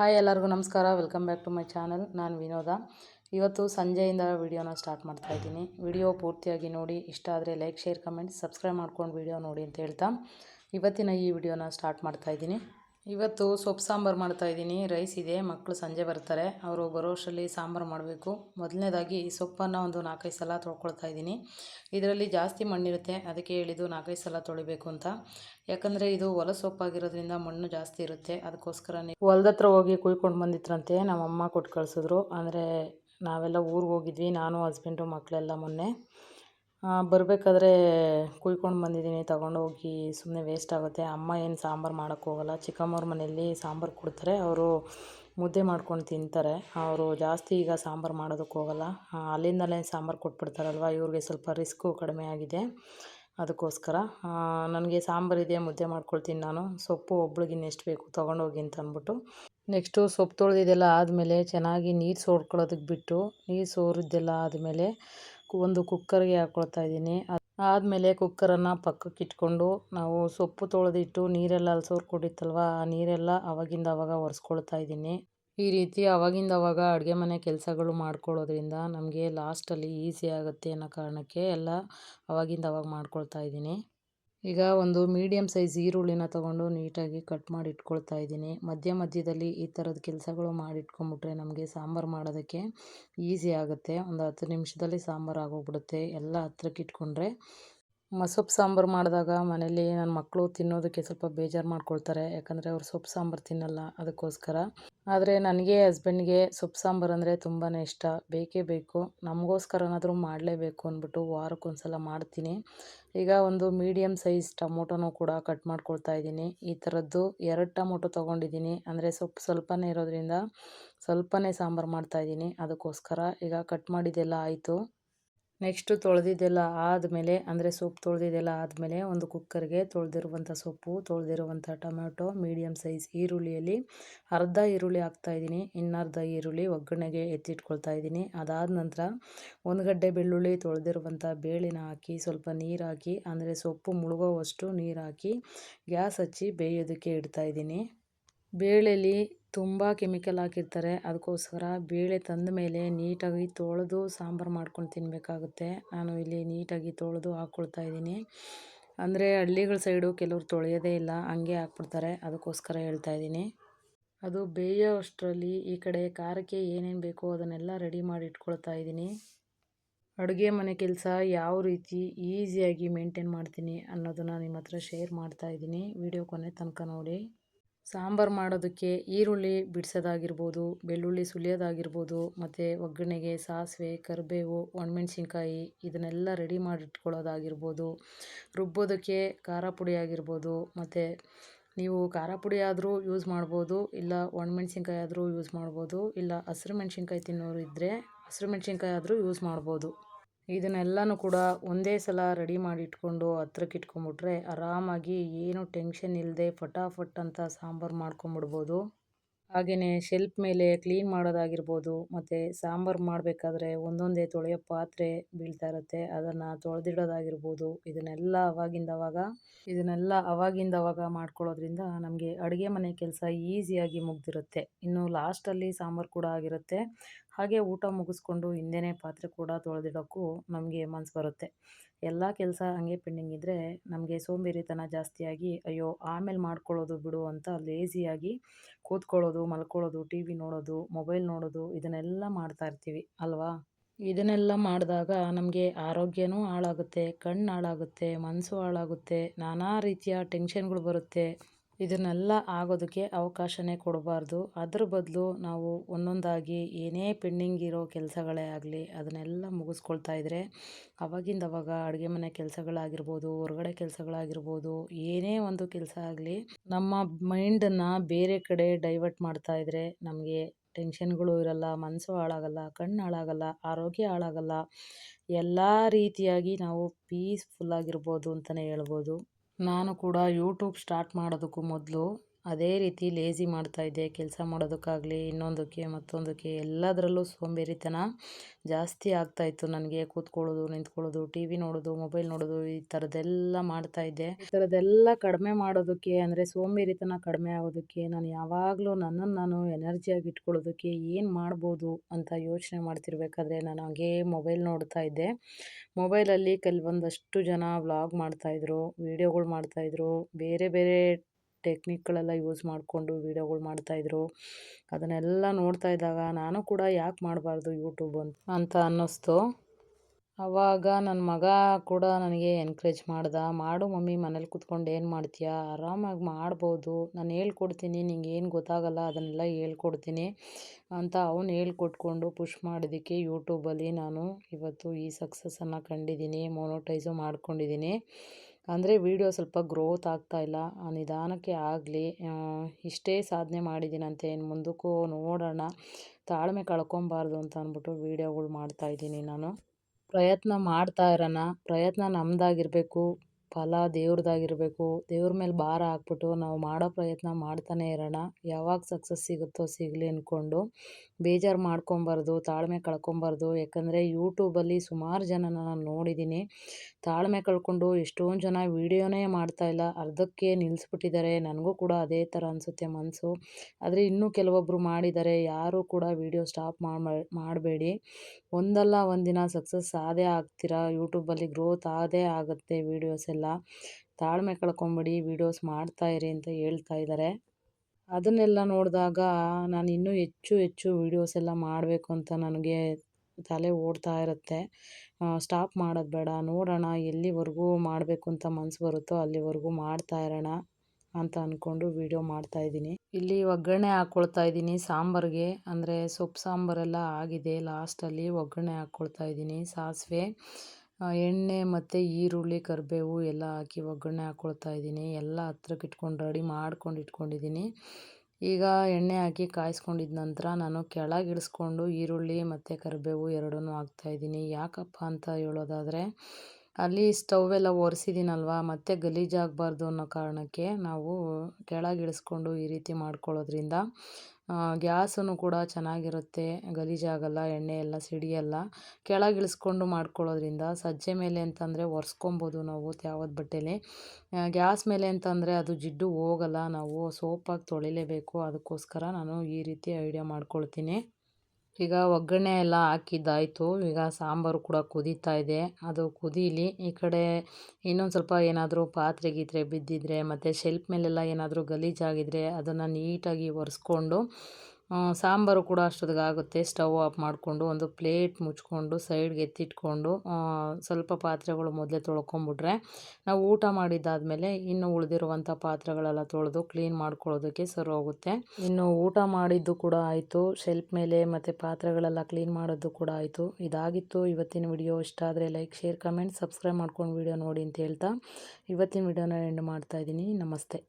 Hi ಎಲ್ಲರಿಗೂ ನಮಸ್ಕಾರ. Welcome back to my channel ನಾನು ವಿನೋದ. ಇವತ್ತು ಸಂಜೆಯಿಂದ ವಿಡಿಯೋನ ಸ್ಟಾರ್ಟ್ ಮಾಡ್ತಾ ಇದ್ದೀನಿ. ವಿಡಿಯೋ ಪೂರ್ತಿಯಾಗಿ ನೋಡಿ. ಇಷ್ಟ ಆದರೆ ಲೈಕ್ ಶೇರ್ ಕಮೆಂಟ್ ಸಬ್ಸ್ಕ್ರೈಬ್ ಮಾಡ್ಕೊಂಡು ವಿಡಿಯೋ ನೋಡಿ ಅಂತ ಹೇಳ್ತಾ ಇವತ್ತಿನ ಈ ವಿಡಿಯೋನ ಸ್ಟಾರ್ಟ್ ಮಾಡ್ತಾ ಇದ್ದೀನಿ. ಇವತ್ತು ಸೊಪ್ಪು ಸಾಂಬಾರು ಮಾಡ್ತಾ ಇದ್ದೀನಿ. ರೈಸ್ ಇದೆ ಮಕ್ಕಳು ಸಂಜೆ ಬರ್ತಾರೆ. ಅವರು ಬರೋಷ್ಟರಲ್ಲಿ ಸಾಂಬಾರು ಮಾಡಬೇಕು. ಮೊದಲನೇದಾಗಿ ಸೊಪ್ಪನ್ನು ಒಂದು ನಾಲ್ಕೈದು ಸಲ ತೊಳ್ಕೊಳ್ತಾ ಇದ್ದೀನಿ. ಇದರಲ್ಲಿ ಜಾಸ್ತಿ ಮಣ್ಣಿರುತ್ತೆ. ಅದಕ್ಕೆ ಹೇಳಿದ್ದು ನಾಲ್ಕೈದು ಸಲ ತೊಳಿಬೇಕು ಅಂತ. ಯಾಕಂದರೆ ಇದು ಹೊಲ ಸೊಪ್ಪಾಗಿರೋದ್ರಿಂದ ಮಣ್ಣು ಜಾಸ್ತಿ ಇರುತ್ತೆ. ಅದಕ್ಕೋಸ್ಕರ ಹೊಲ್ದ ಹತ್ರ ಹೋಗಿ ಕುಯ್ಕೊಂಡು ಬಂದಿದ್ರಂತೆ. ನಮ್ಮಮ್ಮ ಕೊಟ್ಟು ಕಳಿಸಿದ್ರು. ಅಂದರೆ ನಾವೆಲ್ಲ ಊರಿಗೆ ಹೋಗಿದ್ವಿ. ನಾನು, ಹಸ್ಬೆಂಡು, ಮಕ್ಕಳೆಲ್ಲ ಮೊನ್ನೆ. ಬರಬೇಕಾದ್ರೆ ಕುಯ್ಕೊಂಡು ಬಂದಿದ್ದೀನಿ, ತಗೊಂಡೋಗಿ ಸುಮ್ಮನೆ ವೇಸ್ಟ್ ಆಗುತ್ತೆ. ಅಮ್ಮ ಏನು ಸಾಂಬಾರು ಮಾಡೋಕ್ಕೆ ಹೋಗಲ್ಲ. ಚಿಕ್ಕಮ್ಮವ್ರ ಮನೆಯಲ್ಲಿ ಸಾಂಬಾರು ಕೊಡ್ತಾರೆ. ಅವರು ಮುದ್ದೆ ಮಾಡ್ಕೊಂಡು ತಿಂತಾರೆ. ಅವರು ಜಾಸ್ತಿ ಈಗ ಸಾಂಬಾರು ಮಾಡೋದಕ್ಕೆ ಹೋಗಲ್ಲ. ಅಲ್ಲಿಂದಲೇ ಸಾಂಬಾರು ಕೊಟ್ಬಿಡ್ತಾರಲ್ವ? ಇವ್ರಿಗೆ ಸ್ವಲ್ಪ ರಿಸ್ಕು ಕಡಿಮೆ ಆಗಿದೆ. ಅದಕ್ಕೋಸ್ಕರ ನನಗೆ ಸಾಂಬಾರಿದೆ ಮುದ್ದೆ ಮಾಡ್ಕೊಳ್ತೀನಿ ನಾನು. ಸೊಪ್ಪು ಒಬ್ಳಿಗೆ ಎಷ್ಟು ಬೇಕು ತೊಗೊಂಡೋಗಿ ಅಂತ ಅಂದ್ಬಿಟ್ಟು. ನೆಕ್ಸ್ಟು ಸೊಪ್ಪು ತೊಳೆದಿದ್ದೆಲ್ಲ ಆದಮೇಲೆ ಚೆನ್ನಾಗಿ ನೀರು ಸೋಡ್ಕೊಳ್ಳೋದಕ್ಕೆ ಬಿಟ್ಟು, ನೀರು ಸೋರಿದ್ದೆಲ್ಲ ಆದಮೇಲೆ ಒಂದು ಕುಕ್ಕರ್ಗೆ ಹಾಕ್ಕೊಳ್ತಾ ಇದ್ದೀನಿ. ಆದಮೇಲೆ ಕುಕ್ಕರನ್ನು ಪಕ್ಕಕ್ಕೆ ಇಟ್ಕೊಂಡು ನಾವು ಸೊಪ್ಪು ತೊಳೆದಿಟ್ಟು ನೀರೆಲ್ಲ ಅಲ್ಸೋರು ಸೋರ್ಕೊಂಡಿತ್ತಲ್ವ, ಆ ನೀರೆಲ್ಲ ಅವಾಗಿಂದ ಅವಾಗ ಒರೆಸ್ಕೊಳ್ತಾ ಇದ್ದೀನಿ. ಈ ರೀತಿ ಅವಾಗಿಂದ ಅವಾಗ ಅಡುಗೆ ಮನೆ ಕೆಲಸಗಳು ಮಾಡ್ಕೊಳ್ಳೋದ್ರಿಂದ ನಮಗೆ ಲಾಸ್ಟಲ್ಲಿ ಈಸಿ ಆಗುತ್ತೆ ಅನ್ನೋ ಕಾರಣಕ್ಕೆ ಎಲ್ಲ ಅವಾಗಿಂದ ಅವಾಗ ಮಾಡ್ಕೊಳ್ತಾ ಇದ್ದೀನಿ. ಈಗ ಒಂದು ಮೀಡಿಯಮ್ ಸೈಜ್ ಈರುಳ್ಳಿನ ತಗೊಂಡು ನೀಟಾಗಿ ಕಟ್ ಮಾಡಿ ಇಟ್ಕೊಳ್ತಾ ಇದ್ದೀನಿ. ಮಧ್ಯ ಮಧ್ಯದಲ್ಲಿ ಈ ಥರದ ಕೆಲಸಗಳು ಮಾಡಿಟ್ಕೊಂಬಿಟ್ರೆ ನಮಗೆ ಸಾಂಬಾರು ಮಾಡೋದಕ್ಕೆ ಈಸಿ ಆಗುತ್ತೆ. ಒಂದು ಹತ್ತು ನಿಮಿಷದಲ್ಲಿ ಸಾಂಬಾರು ಆಗೋಗ್ಬಿಡುತ್ತೆ. ಎಲ್ಲ ಹತ್ರಕ್ಕೆ ಇಟ್ಕೊಂಡ್ರೆ ಮಸೊಪ್ಪು ಸಾಂಬಾರು ಮಾಡಿದಾಗ ಮನೇಲಿ ನನ್ನ ಮಕ್ಕಳು ತಿನ್ನೋದಕ್ಕೆ ಸ್ವಲ್ಪ ಬೇಜಾರು ಮಾಡ್ಕೊಳ್ತಾರೆ. ಯಾಕಂದರೆ ಅವ್ರು ಸೊಪ್ಪು ಸಾಂಬಾರು ತಿನ್ನಲ್ಲ ಅದಕ್ಕೋಸ್ಕರ. ಆದರೆ ನನಗೆ ಹಸ್ಬೆಂಡ್ಗೆ ಸೊಪ್ಪು ಸಾಂಬಾರು ಅಂದರೆ ತುಂಬಾ ಇಷ್ಟ. ಬೇಕೇ ಬೇಕು. ನಮಗೋಸ್ಕರನಾದರೂ ಮಾಡಲೇಬೇಕು ಅಂದ್ಬಿಟ್ಟು ವಾರಕ್ಕೊಂದ್ಸಲ ಮಾಡ್ತೀನಿ. ಈಗ ಒಂದು ಮೀಡಿಯಮ್ ಸೈಜ್ ಟೊಮೊಟೊನೂ ಕೂಡ ಕಟ್ ಮಾಡ್ಕೊಳ್ತಾ ಇದ್ದೀನಿ. ಈ ಥರದ್ದು ಎರಡು ಟೊಮೊಟೊ ತೊಗೊಂಡಿದ್ದೀನಿ. ಅಂದರೆ ಸೊಪ್ಪು ಸ್ವಲ್ಪನೇ ಇರೋದ್ರಿಂದ ಸ್ವಲ್ಪನೇ ಸಾಂಬಾರು ಮಾಡ್ತಾಯಿದ್ದೀನಿ ಅದಕ್ಕೋಸ್ಕರ ಈಗ ಕಟ್ ಮಾಡಿದ್ದೆಲ್ಲ ಆಯಿತು. ನೆಕ್ಸ್ಟು ತೊಳೆದಿದ್ದೆಲ್ಲ ಆದಮೇಲೆ, ಅಂದರೆ ಸೊಪ್ಪು ತೊಳೆದಿದ್ದೆಲ್ಲ ಆದಮೇಲೆ ಒಂದು ಕುಕ್ಕರ್ಗೆ ತೊಳೆದಿರುವಂಥ ಸೊಪ್ಪು, ತೊಳೆದಿರುವಂಥ ಟೊಮ್ಯಾಟೊ ಮೀಡಿಯಮ್ ಸೈಜ್ ಈರುಳ್ಳಿಯಲ್ಲಿ ಅರ್ಧ ಈರುಳ್ಳಿ ಹಾಕ್ತಾಯಿದ್ದೀನಿ ಇನ್ನರ್ಧ ಈರುಳ್ಳಿ ಒಗ್ಗರಣೆಗೆ ಎತ್ತಿಟ್ಕೊಳ್ತಾ ಇದ್ದೀನಿ. ಅದಾದ ನಂತರ ಒಂದು ಗಡ್ಡೆ ಬೆಳ್ಳುಳ್ಳಿ ತೊಳೆದಿರುವಂಥ ಬೇಳೆನ ಹಾಕಿ ಸ್ವಲ್ಪ ನೀರು ಹಾಕಿ, ಅಂದರೆ ಸೊಪ್ಪು ಮುಳುಗೋವಷ್ಟು ನೀರು ಹಾಕಿ ಗ್ಯಾಸ್ ಹಚ್ಚಿ ಬೇಯೋದಕ್ಕೆ ಇಡ್ತಾಯಿದ್ದೀನಿ ಬೇಳೆಲಿ ತುಂಬ ಕೆಮಿಕಲ್ ಹಾಕಿರ್ತಾರೆ. ಅದಕ್ಕೋಸ್ಕರ ಬೇಳೆ ತಂದ ಮೇಲೆ ನೀಟಾಗಿ ತೊಳೆದು ಸಾಂಬಾರು ಮಾಡ್ಕೊಂಡು ತಿನ್ನಬೇಕಾಗುತ್ತೆ ನಾನು ಇಲ್ಲಿ ನೀಟಾಗಿ ತೊಳೆದು ಹಾಕ್ಕೊಳ್ತಾ ಇದ್ದೀನಿ. ಅಂದರೆ ಹಳ್ಳಿಗಳ ಸೈಡು ಕೆಲವ್ರು ತೊಳೆಯೋದೇ ಇಲ್ಲ, ಹಂಗೆ ಹಾಕ್ಬಿಡ್ತಾರೆ. ಅದಕ್ಕೋಸ್ಕರ ಹೇಳ್ತಾ ಇದ್ದೀನಿ. ಅದು ಬೇಯೋ ಅಷ್ಟರಲ್ಲಿ ಈ ಕಡೆ ಖಾರಕ್ಕೆ ಏನೇನು ಬೇಕೋ ಅದನ್ನೆಲ್ಲ ರೆಡಿ ಮಾಡಿ ಇಟ್ಕೊಳ್ತಾ ಇದ್ದೀನಿ. ಅಡುಗೆ ಮನೆ ಕೆಲಸ ಯಾವ ರೀತಿ ಈಸಿಯಾಗಿ ಮೇಂಟೈನ್ ಮಾಡ್ತೀನಿ ಅನ್ನೋದನ್ನು ನಿಮ್ಮ ಹತ್ರ ಶೇರ್ ಮಾಡ್ತಾ ಇದ್ದೀನಿ. ವಿಡಿಯೋ ಕೊನೆ ತನಕ ನೋಡಿ. ಸಾಂಬಾರು ಮಾಡೋದಕ್ಕೆ ಈರುಳ್ಳಿ ಬಿಡಿಸೋದಾಗಿರ್ಬೋದು, ಬೆಳ್ಳುಳ್ಳಿ ಸುಲಿಯೋದಾಗಿರ್ಬೋದು, ಮತ್ತು ಒಗ್ಗರಣೆಗೆ ಸಾಸಿವೆ, ಕರಿಬೇವು, ಒಣಮೆಣ್ಸಿನ್ಕಾಯಿ ಇದನ್ನೆಲ್ಲ ರೆಡಿ ಮಾಡಿಟ್ಕೊಳ್ಳೋದಾಗಿರ್ಬೋದು, ರುಬ್ಬೋದಕ್ಕೆ ಖಾರ ಪುಡಿ ಆಗಿರ್ಬೋದು, ಮತ್ತು ನೀವು ಖಾರ ಪುಡಿ ಆದರೂ ಯೂಸ್ ಮಾಡ್ಬೋದು, ಇಲ್ಲ ಒಣಮೆಣ್ಸಿನ್ಕಾಯಿ ಆದರೂ ಯೂಸ್ ಮಾಡ್ಬೋದು, ಇಲ್ಲ ಹಸಿರು ಮೆಣ್ಸಿನ್ಕಾಯಿ ತಿನ್ನೋರು ಇದ್ದರೆ ಹಸಿರು ಮೆಣ್ಸಿನ್ಕಾಯಿ ಆದರೂ ಯೂಸ್ ಮಾಡ್ಬೋದು. ಇದನ್ನೆಲ್ಲನೂ ಕೂಡ ಒಂದೇ ಸಲ ರೆಡಿ ಮಾಡಿ ಇಟ್ಕೊಂಡು ಹತ್ರಕ್ಕೆ ಇಟ್ಕೊಂಡ್ಬಿಟ್ರೆ ಆರಾಮಾಗಿ ಏನು ಟೆನ್ಷನ್ ಇಲ್ಲದೆ ಫಟಾಫಟ್ ಅಂತ ಸಾಂಬಾರು ಮಾಡ್ಕೊಂಬಿಡ್ಬೋದು. ಹಾಗೆಯೇ ಶೆಲ್ಫ್ ಮೇಲೆ ಕ್ಲೀನ್ ಮಾಡೋದಾಗಿರ್ಬೋದು, ಮತ್ತು ಸಾಂಬಾರು ಮಾಡಬೇಕಾದ್ರೆ ಒಂದೊಂದೇ ತೊಳೆಯೋ ಪಾತ್ರೆ ಬೀಳ್ತಾ ಇರುತ್ತೆ, ಅದನ್ನು ತೊಳೆದಿಡೋದಾಗಿರ್ಬೋದು, ಇದನ್ನೆಲ್ಲ ಅವಾಗಿಂದ ಅವಾಗ. ಇದನ್ನೆಲ್ಲ ಅವಾಗಿಂದ ಅವಾಗ ಮಾಡ್ಕೊಳ್ಳೋದ್ರಿಂದ ನಮಗೆ ಅಡುಗೆ ಮನೆ ಕೆಲಸ ಈಸಿಯಾಗಿ ಮುಗ್ದಿರುತ್ತೆ. ಇನ್ನು ಲಾಸ್ಟಲ್ಲಿ ಸಾಂಬಾರು ಕೂಡ ಆಗಿರುತ್ತೆ. ಹಾಗೆ ಊಟ ಮುಗಿಸ್ಕೊಂಡು ಹಿಂದೆನೇ ಪಾತ್ರೆ ಕೂಡ ತೊಳೆದಿಡೋಕ್ಕೂ ನಮಗೆ ಮನಸ್ಸು ಬರುತ್ತೆ. ಎಲ್ಲ ಕೆಲಸ ಹಂಗೆ ಪೆಂಡಿಂಗ್ ಇದ್ದರೆ ನಮಗೆ ಸೋಂಬೇರಿತನ ಜಾಸ್ತಿಯಾಗಿ, ಅಯ್ಯೋ, ಆಮೇಲೆ ಮಾಡ್ಕೊಳ್ಳೋದು ಬಿಡು ಅಂತ ಲೇಸಿಯಾಗಿ ಕೂತ್ಕೊಳ್ಳೋದು, ಮಲ್ಕೊಳ್ಳೋದು, ಟಿ ವಿ ನೋಡೋದು ಮೊಬೈಲ್ ನೋಡೋದು, ಇದನ್ನೆಲ್ಲ ಮಾಡ್ತಾ ಇರ್ತೀವಿ, ಅಲ್ವಾ? ಇದನ್ನೆಲ್ಲ ಮಾಡಿದಾಗ ನಮಗೆ ಆರೋಗ್ಯನೂ ಹಾಳಾಗುತ್ತೆ, ಕಣ್ಣು ಹಾಳಾಗುತ್ತೆ ಮನಸ್ಸು ಹಾಳಾಗುತ್ತೆ, ನಾನಾ ರೀತಿಯ ಟೆನ್ಷನ್ಗಳು ಬರುತ್ತೆ. ಇದನ್ನೆಲ್ಲ ಆಗೋದಕ್ಕೆ ಅವಕಾಶನೇ ಕೊಡಬಾರ್ದು. ಅದ್ರ ಬದಲು ನಾವು ಒಂದೊಂದಾಗಿ ಏನೇ ಪೆಂಡಿಂಗ್ ಇರೋ ಕೆಲಸಗಳೇ ಆಗಲಿ, ಅದನ್ನೆಲ್ಲ ಮುಗಿಸ್ಕೊಳ್ತಾ ಇದ್ದರೆ ಅವಾಗಿಂದ ಅವಾಗ ಅಡುಗೆ ಮನೆ ಕೆಲಸಗಳಾಗಿರ್ಬೋದು, ಹೊರಗಡೆ ಕೆಲಸಗಳಾಗಿರ್ಬೋದು, ಏನೇ ಒಂದು ಕೆಲಸ ಆಗಲಿ ನಮ್ಮ ಮೈಂಡನ್ನು ಬೇರೆ ಕಡೆ ಡೈವರ್ಟ್ ಮಾಡ್ತಾ ಇದ್ದರೆ ನಮಗೆ ಟೆನ್ಷನ್ಗಳು ಇರಲ್ಲ ಮನಸ್ಸು ಹಾಳಾಗಲ್ಲ, ಕಣ್ಣು ಹಾಳಾಗಲ್ಲ, ಆರೋಗ್ಯ ಹಾಳಾಗಲ್ಲ. ಎಲ್ಲ ರೀತಿಯಾಗಿ ನಾವು ಪೀಸ್ಫುಲ್ಲಾಗಿರ್ಬೋದು ಅಂತಲೇ ಹೇಳ್ಬೋದು. ನಾನು ಕೂಡ ಯೂಟ್ಯೂಬ್ ಸ್ಟಾರ್ಟ್ ಮಾಡೋದಕ್ಕೂ ಮೊದಲು ಅದೇ ರೀತಿ ಲೇಜಿ ಮಾಡ್ತಾಯಿದ್ದೆ ಕೆಲಸ ಮಾಡೋದಕ್ಕಾಗಲಿ, ಇನ್ನೊಂದಕ್ಕೆ ಮತ್ತೊಂದಕ್ಕೆ ಎಲ್ಲದರಲ್ಲೂ ಸೋಂಬೇರಿತನ ಜಾಸ್ತಿ ಆಗ್ತಾಯಿತ್ತು ನನಗೆ. ಕೂತ್ಕೊಳ್ಳೋದು, ನಿಂತ್ಕೊಳ್ಳೋದು ಟಿ ವಿ ನೋಡೋದು ಮೊಬೈಲ್ ನೋಡೋದು, ಈ ಥರದ್ದೆಲ್ಲ ಮಾಡ್ತಾಯಿದ್ದೆ ಈ ಥರದ್ದೆಲ್ಲ ಕಡಿಮೆ ಮಾಡೋದಕ್ಕೆ ಅಂದರೆ ಸೋಂಬೇರಿತನ ಕಡಿಮೆ ಆಗೋದಕ್ಕೆ ನಾನು ಯಾವಾಗಲೂ ನನ್ನನ್ನು ನಾನು ಎನರ್ಜಿಯಾಗಿ ಇಟ್ಕೊಳ್ಳೋದಕ್ಕೆ ಏನು ಮಾಡ್ಬೋದು ಅಂತ ಯೋಚನೆ ಮಾಡ್ತಿರ್ಬೇಕಾದ್ರೆ ನಾನು ಹಾಗೇ ಮೊಬೈಲ್ ನೋಡ್ತಾ ಇದ್ದೆ. ಮೊಬೈಲಲ್ಲಿ ಕೆಲವೊಂದಷ್ಟು ಜನ ವ್ಲಾಗ್ ಮಾಡ್ತಾಯಿದ್ರು ವೀಡಿಯೋಗಳು ಮಾಡ್ತಾಯಿದ್ರು ಬೇರೆ ಬೇರೆ ಟೆಕ್ನಿಕ್ಗಳೆಲ್ಲ ಯೂಸ್ ಮಾಡಿಕೊಂಡು ವೀಡಿಯೋಗಳು ಮಾಡ್ತಾಯಿದ್ರು ಅದನ್ನೆಲ್ಲ ನೋಡ್ತಾ ಇದ್ದಾಗ ನಾನು ಕೂಡ ಯಾಕೆ ಮಾಡಬಾರ್ದು ಯೂಟ್ಯೂಬ್ ಅಂತ ಅಂತ ಅನ್ನಿಸ್ತು. ಆವಾಗ ನನ್ನ ಮಗ ಕೂಡ ನನಗೆ ಎನ್ಕರೇಜ್ ಮಾಡ್ದ, ಮಾಡು ಮಮ್ಮಿ, ಮನೇಲಿ ಕೂತ್ಕೊಂಡು ಏನು ಮಾಡ್ತೀಯಾ? ಆರಾಮಾಗಿ ಮಾಡ್ಬೋದು. ನಾನು ಹೇಳ್ಕೊಡ್ತೀನಿ, ನಿಂಗೆ ಏನು ಗೊತ್ತಾಗಲ್ಲ ಅದನ್ನೆಲ್ಲ ಹೇಳ್ಕೊಡ್ತೀನಿ, ಅಂತ ಅವನು ಹೇಳ್ಕೊಟ್ಕೊಂಡು ಪುಷ್ ಮಾಡಿದ್ದಕ್ಕೆ ಯೂಟ್ಯೂಬಲ್ಲಿ ನಾನು ಇವತ್ತು ಈ ಸಕ್ಸಸ್ಸನ್ನು ಕಂಡಿದ್ದೀನಿ ಮೊನೋಟೈಸು ಮಾಡ್ಕೊಂಡಿದ್ದೀನಿ. ಅಂದರೆ ವೀಡಿಯೋ ಸ್ವಲ್ಪ ಗ್ರೋತ್ ಆಗ್ತಾಯಿಲ್ಲ ನಿಧಾನಕ್ಕೆ ಆಗಲಿ ಇಷ್ಟೇ ಸಾಧನೆ ಮಾಡಿದ್ದೀನಿ ಅಂತ ಏನು ಮುಂದಕ್ಕೂ ನೋಡೋಣ, ತಾಳ್ಮೆ ಕಳ್ಕೊಬಾರ್ದು ಅಂತ ಅಂದ್ಬಿಟ್ಟು ವೀಡಿಯೋಗಳು ಮಾಡ್ತಾಯಿದ್ದೀನಿ ನಾನು. ಪ್ರಯತ್ನ ಮಾಡ್ತಾ ಇರೋಣ, ಪ್ರಯತ್ನ ನಮ್ಮದಾಗಿರಬೇಕು ಫಲ ದೇವ್ರದ್ದಾಗಿರಬೇಕು. ದೇವ್ರ ಮೇಲೆ ಭಾರ ಹಾಕ್ಬಿಟ್ಟು ನಾವು ಮಾಡೋ ಪ್ರಯತ್ನ ಮಾಡ್ತಾನೆ ಇರೋಣ. ಯಾವಾಗ ಸಕ್ಸಸ್ ಸಿಗುತ್ತೋ ಸಿಗಲಿ ಅಂದ್ಕೊಂಡು ಬೇಜಾರು ಮಾಡ್ಕೊಬಾರ್ದು, ತಾಳ್ಮೆ ಕಳ್ಕೊಬಾರ್ದು. ಯಾಕಂದರೆ ಯೂಟ್ಯೂಬಲ್ಲಿ ಸುಮಾರು ಜನ ನಾನು ನೋಡಿದ್ದೀನಿ ತಾಳ್ಮೆ ಕಳ್ಕೊಂಡು ಎಷ್ಟೊಂದು ಜನ ವೀಡಿಯೋನೇ ಮಾಡ್ತಾಯಿಲ್ಲ ಅರ್ಧಕ್ಕೆ ನಿಲ್ಲಿಸ್ಬಿಟ್ಟಿದ್ದಾರೆ ನನಗೂ ಕೂಡ ಅದೇ ಥರ ಅನಿಸುತ್ತೆ ಮನಸ್ಸು ಆದರೆ ಇನ್ನೂ ಕೆಲವೊಬ್ಬರು ಮಾಡಿದ್ದಾರೆ ಯಾರೂ ಕೂಡ ವೀಡಿಯೋ ಸ್ಟಾಪ್ ಮಾಡಬೇಡಿ. ಒಂದಲ್ಲ ಒಂದಿನ ಸಕ್ಸಸ್ ಆದೇ ಆಗ್ತೀರಾ? ಯೂಟ್ಯೂಬಲ್ಲಿ ಗ್ರೋತ್ ಆದೇ ಆಗುತ್ತೆ ವೀಡಿಯೋಸ್ ಎಲ್ಲ. ತಾಳ್ಮೆ ಕಳ್ಕೊಂಬಿಡಿ ವೀಡಿಯೋಸ್ ಇರಿ ಅಂತ ಹೇಳ್ತಾ ಇದ್ದಾರೆ ಅದನ್ನೆಲ್ಲ ನೋಡಿದಾಗ ನಾನು ಇನ್ನೂ ಹೆಚ್ಚು ಹೆಚ್ಚು ವೀಡಿಯೋಸ್ ಎಲ್ಲ ಮಾಡಬೇಕು ಅಂತ ನನಗೆ ತಲೆ ಓಡ್ತಾ ಇರುತ್ತೆ. ಸ್ಟಾಪ್ ಮಾಡೋದು ಬೇಡ. ನೋಡೋಣ, ಎಲ್ಲಿವರೆಗೂ ಮಾಡಬೇಕು ಅಂತ ಮನಸ್ಸು ಬರುತ್ತೋ ಅಲ್ಲಿವರೆಗೂ ಮಾಡ್ತಾ ಇರೋಣ ಅಂತ ಅಂದ್ಕೊಂಡು ವೀಡಿಯೋ ಮಾಡ್ತಾಯಿದ್ದೀನಿ ಇಲ್ಲಿ ಒಗ್ಗರಣೆ ಹಾಕ್ಕೊಳ್ತಾ ಇದ್ದೀನಿ ಸಾಂಬಾರಿಗೆ. ಅಂದರೆ ಸೊಪ್ಪು ಸಾಂಬಾರೆಲ್ಲ ಆಗಿದೆ. ಲಾಸ್ಟಲ್ಲಿ ಒಗ್ಗರಣೆ ಹಾಕ್ಕೊಳ್ತಾ ಇದ್ದೀನಿ ಸಾಸಿವೆ. ಎಣ್ಣೆ ಮತ್ತು ಈರುಳ್ಳಿ, ಕರಿಬೇವು ಎಲ್ಲ ಹಾಕಿ ಒಗ್ಗರಣೆ ಹಾಕ್ಕೊಳ್ತಾ ಇದ್ದೀನಿ. ಎಲ್ಲ ಹತ್ರಕ್ಕೆ ಇಟ್ಕೊಂಡು ರೆಡಿ ಮಾಡ್ಕೊಂಡು ಇಟ್ಕೊಂಡಿದ್ದೀನಿ. ಈಗ ಎಣ್ಣೆ ಹಾಕಿ ಕಾಯಿಸ್ಕೊಂಡಿದ್ದ ನಂತರ ನಾನು ಕೆಳಗೆ ಇಳಿಸ್ಕೊಂಡು ಈರುಳ್ಳಿ ಮತ್ತು ಕರಿಬೇವು ಎರಡನ್ನೂ ಹಾಕ್ತಾಯಿದ್ದೀನಿ ಯಾಕಪ್ಪ ಅಂತ ಹೇಳೋದಾದರೆ, ಅಲ್ಲಿ ಸ್ಟವ್ ಎಲ್ಲ ಒರೆಸಿದ್ದೀನಲ್ವ ಮತ್ತೆ ಗಲೀಜಾಗಬಾರ್ದು ಅನ್ನೋ ಕಾರಣಕ್ಕೆ ನಾವು ಕೆಳಗೆ ಇಳಿಸ್ಕೊಂಡು ಈ ರೀತಿ ಮಾಡ್ಕೊಳ್ಳೋದ್ರಿಂದ ಗ್ಯಾಸೂ ಕೂಡ ಚೆನ್ನಾಗಿರುತ್ತೆ, ಗಲೀಜಾಗಲ್ಲ ಎಣ್ಣೆ ಎಲ್ಲ ಸಿಡಿಯಲ್ಲ. ಕೆಳಗಿಳಿಸ್ಕೊಂಡು ಮಾಡ್ಕೊಳ್ಳೋದ್ರಿಂದ ಸಜ್ಜೆ ಮೇಲೆ ಅಂತಂದರೆ ಒರೆಸ್ಕೊಬೋದು ನಾವು ತ್ಯಾವದ ಬಟ್ಟೆಲಿ. ಗ್ಯಾಸ್ ಮೇಲೆ ಅಂತಂದರೆ ಅದು ಜಿಡ್ಡು ಹೋಗಲ್ಲ, ನಾವು ಸೋಪಾಗಿ ತೊಳಿಲೇಬೇಕು. ಅದಕ್ಕೋಸ್ಕರ ನಾನು ಈ ರೀತಿ ಐಡಿಯಾ ಮಾಡ್ಕೊಳ್ತೀನಿ. ಈಗ ಒಗ್ಗರಣೆ ಎಲ್ಲ ಹಾಕಿದ್ದಾಯಿತು. ಈಗ ಸಾಂಬಾರು ಕೂಡ ಕುದೀತಾ ಇದೆ. ಅದು ಕುದೀಲಿ. ಈ ಕಡೆ ಇನ್ನೊಂದು ಸ್ವಲ್ಪ ಏನಾದರೂ ಪಾತ್ರೆ ಗೀತ್ರೆ ಬಿದ್ದಿದ್ರೆ ಮತ್ತು ಶೆಲ್ಫ್ ಮೇಲೆಲ್ಲ ಏನಾದರೂ ಗಲೀಜಾಗಿದ್ದರೆ ಅದನ್ನು ನೀಟಾಗಿ ಒರೆಸ್ಕೊಂಡು ಸಾಂಬಾರು ಕೂಡ ಅಷ್ಟೊತ್ತಿಗೆ ಆಗುತ್ತೆ ಸ್ಟವ್ ಆಫ್ ಮಾಡಿಕೊಂಡು ಒಂದು ಪ್ಲೇಟ್ ಮುಚ್ಕೊಂಡು ಸೈಡ್ಗೆ ಎತ್ತಿಟ್ಕೊಂಡು ಸ್ವಲ್ಪ ಪಾತ್ರೆಗಳು ಮೊದಲೇ ತೊಳ್ಕೊಂಬಿಟ್ರೆ, ನಾವು ಊಟ ಮಾಡಿದ್ದಾದಮೇಲೆ ಇನ್ನು ಉಳಿದಿರುವಂಥ ಪಾತ್ರೆಗಳೆಲ್ಲ ತೊಳೆದು ಕ್ಲೀನ್ ಮಾಡ್ಕೊಳ್ಳೋದಕ್ಕೆ ಸರಿ ಹೋಗುತ್ತೆ ಇನ್ನು ಊಟ ಮಾಡಿದ್ದು ಕೂಡ ಆಯಿತು. ಶೆಲ್ಫ್ ಮೇಲೆ ಮತ್ತು ಪಾತ್ರೆಗಳೆಲ್ಲ ಕ್ಲೀನ್ ಮಾಡೋದು ಕೂಡ ಆಯಿತು. ಇದಾಗಿತ್ತು. ಇವತ್ತಿನ ವಿಡಿಯೋ ಇಷ್ಟ ಆದರೆ ಲೈಕ್, ಶೇರ್, ಕಮೆಂಟ್, ಸಬ್ಸ್ಕ್ರೈಬ್ ಮಾಡ್ಕೊಂಡು ವಿಡಿಯೋ ನೋಡಿ ಅಂತ ಹೇಳ್ತಾ. ಇವತ್ತಿನ ವಿಡಿಯೋನ ಎಂಡ್ ಮಾಡ್ತಾಯಿದ್ದೀನಿ ನಮಸ್ತೆ.